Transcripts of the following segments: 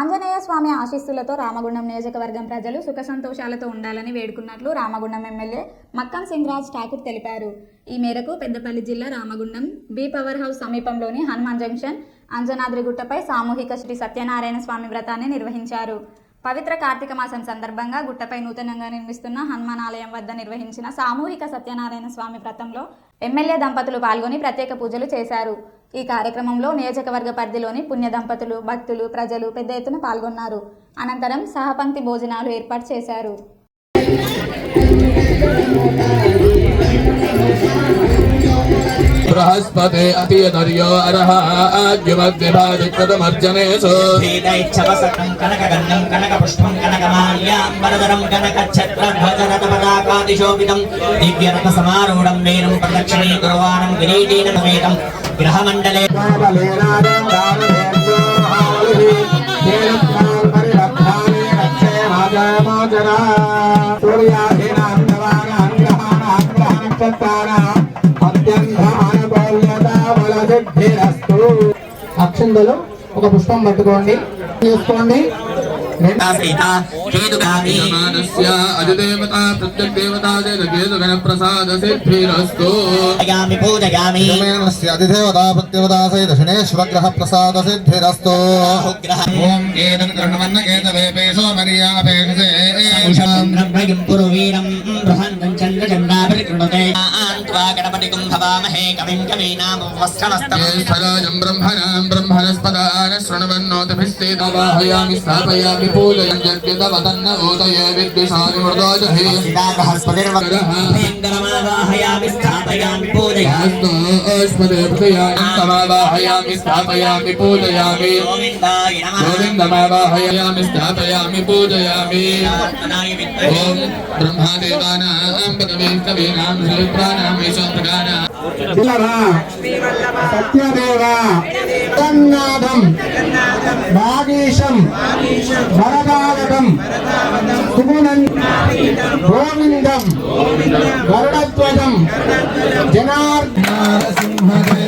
ఆంజనేయ స్వామి ఆశీస్సులతో రామగుండం నియోజకవర్గం ప్రజలు సుఖ సంతోషాలతో ఉండాలని వేడుకున్నట్లు రామగుండం ఎమ్మెల్యే మక్కన్ సింగ్ రాజ్ ఠాకూర్ తెలిపారు. ఈ మేరకు పెద్దపల్లి జిల్లా రామగుండం బి పవర్ హౌస్ సమీపంలోని హనుమాన్ జంక్షన్ అంజనాద్రిగుట్టపై సామూహిక శ్రీ సత్యనారాయణ స్వామి వ్రతాన్ని నిర్వహించారు. పవిత్ర కార్తీక మాసం సందర్భంగా గుట్టపై నూతనంగా నిర్మిస్తున్న హనుమాన్ ఆలయం వద్ద నిర్వహించిన సామూహిక సత్యనారాయణ స్వామి వ్రతంలో ఎమ్మెల్యే దంపతులు పాల్గొని ప్రత్యేక పూజలు చేశారు. ఈ కార్యక్రమంలో నియోజకవర్గ పరిధిలోని పుణ్య దంపతులు భక్తులు ప్రజలు పెద్ద ఎత్తున పాల్గొన్నారు. అనంతరం సహపంక్తి భోజనాలు ఏర్పాటు చేశారు. బృహస్పతే అతియనర్యో అర్హ ఆద్యమద్విభాజికృతమర్జనేషు శ్రీదైచ్చవసకం కనకగంధం కనకపుష్పం కనకమాల్యాంబరధరం కనకఛత్రధ్వజరథపతాకాదిశోభితం దివ్యరథ సమారూఢం వీరం ప్రదక్షిణీ గురువారం కిరీటీన సమేతం గ్రహమండలే అక్షందలు ఒక పుష్పం పట్టుకోండి. తీసుకోండి ప్రత్యగ్దేవతా జగేతుగణ ప్రసాద సిద్ధిరస్తు పురువీరం ఆన్త్వా कृत्वा गणपतिकुं भवामहे कविं कवीनामुपस्थमस्तमस्फराजं ब्रह्मणां ब्रह्मणस्पदान् शृण्वन्नोतभिस्तेदवाहयामि स्थापयामि पूजयन् जग्यतवतन्न ओदय विद्विषामि मृदोजहे स्थापयामि स्थापयामि पूजयामि। गोविन्दमावाहयामि स्थापयामि पूजयामि। ब्रह्मादेवानां पदवीं कवीनां हरिप्राणामि। పదవే సత్యదేవ జగన్నాథం నాగేశం వరదాగతం సుగుణం గోవిందం గరుడధ్వజం జనార్దనసింహదే లక్ష్మీ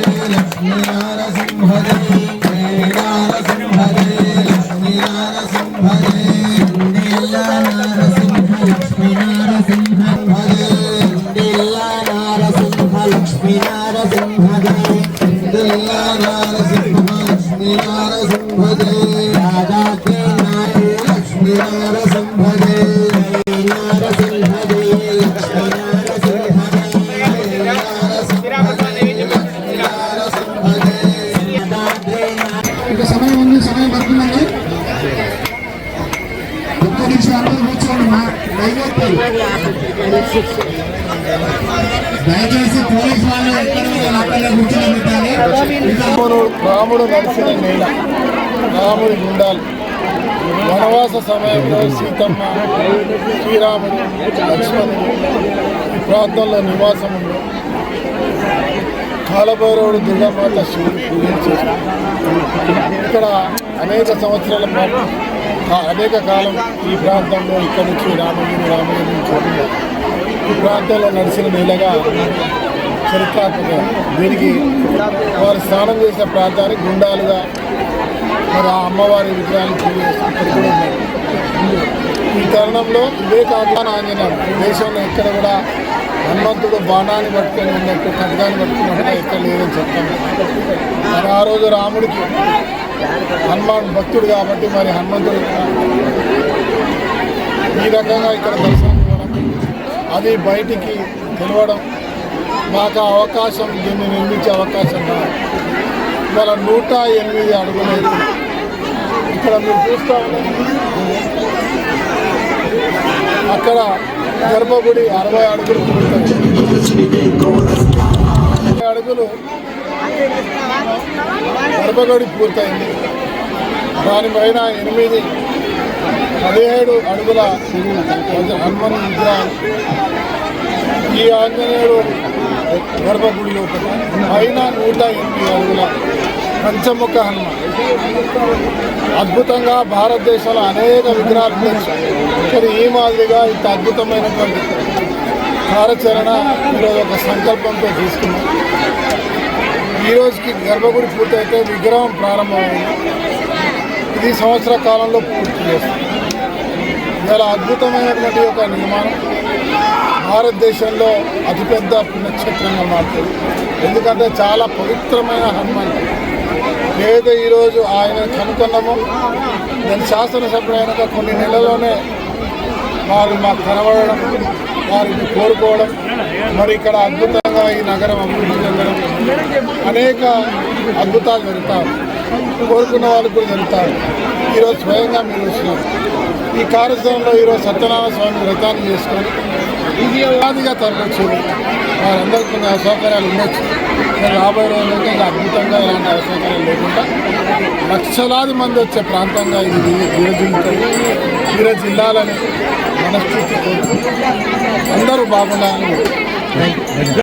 దయచేసి దయచేసి పోలీస్ వాళ్ళు రాముడు రాముడు నడిచిన నేల రాముడి గుండాలు. వనవాస సమయంలో సీతమ్మ శ్రీరాముడు లక్ష్మణుడు ఈ ప్రాంతంలో నివాసం ఉంది కాలభైరవుడు దుర్గామాత శివుడు పూజలు పూజించారు ఇక్కడ అనేక సంవత్సరాల పాటు ఆ- అనేక కాలం ఈ ప్రాంతంలో ఇక్కడి నుంచి రామగిరి రామగిరి నుంచి ఈ ప్రాంతంలో నడిచిన నేలగా చరిత్రాత్మక దీనికి వారు స్నానం చేసిన ప్రాంతానికి గుండాలుగా మరి ఆ అమ్మవారి విగ్రహాలు పూజ ఈ తరుణంలో ఇదే కాకుండా ఆంజనేయం దేశంలో ఎక్కడ కూడా హనుమంతుడు బాణాన్ని పట్టుకొని ఉన్నట్టు ఖడ్గాన్ని పట్టుకున్నట్టుగా ఎక్కడ లేదని చెప్తాను మరి ఆ రోజు రాముడికి హనుమాన్ భక్తుడు కాబట్టి మరి హనుమంతుడు ఈ రకంగా ఇక్కడ దర్శనం ఇవ్వడం అది బయటికి తెలవడం మాకు ఆ అవకాశం దీన్ని నిర్మించే అవకాశం రాదు. ఇవాళ నూట ఎనిమిది అడుగులు ఇక్కడ మీరు చూస్తా అక్కడ గర్భగుడి అరవై అడుగులు అరవై అడుగులు గర్భగుడి పూర్తయింది. దానిపైన ఎనిమిది పదిహేడు అడుగుల హనుమాన్ విగ్రహాలు ఈ ఆంజనేయుడు గర్భగుడి లోపల. పైన నూట ఎనిమిది అడుగుల పంచముఖ హనుమ. అద్భుతంగా భారతదేశంలో అనేక విగ్రహాలు ఉండొచ్చు కానీ ఈ మాదిరిగా ఇంత అద్భుతమైనటువంటి కార్యాచరణ ఈరోజు ఒక సంకల్పంతో తీసుకున్నాం. ఈ రోజుకి గర్భగుడి పూర్తయితే విగ్రహం ప్రారంభమైంది. ఇది సంవత్సర కాలంలో పూర్తి చేస్తుంది. చాలా అద్భుతమైనటువంటి ఒక నిర్మాణం. భారతదేశంలో అతిపెద్ద పుణ్యక్షేత్రంగా మారుతుంది. ఎందుకంటే చాలా పవిత్రమైన హనుమాన్. ఏదైతే ఈరోజు ఆయన కనుక్కున్నామో దాని శాసనసభ్యుడైనాక కొన్ని నెలల్లోనే వారు మాకు కనబడడం. వారిని కోరుకోవడం. మరి ఇక్కడ అద్భుతంగా ఈ నగరం అభివృద్ధి చెందడం. అనేక అద్భుతాలు జరుగుతారు కోరుకున్న వాళ్ళు కూడా జరుగుతారు. ఈరోజు స్వయంగా మీరు వస్తున్నారు ఈ కార్యక్రమంలో ఈరోజు సత్యనారాయణ స్వామి వ్రతాన్ని చేసుకొని విజయవాదిగా తరలించారు వారందరికీ కొన్ని అసౌకర్యాలు ఉండొచ్చు. రాబోయే రోజుల్లో ఇంకా అద్భుతంగా ఇలాంటి అసౌకర్యాలు లేకుండా లక్షలాది మంది వచ్చే ప్రాంతంగా ఇది విరజిల్లుతుంది విరజిల్లాలని మనస్ఫూర్తి కోరుకుంటూ అందరూ బాగుండాలని.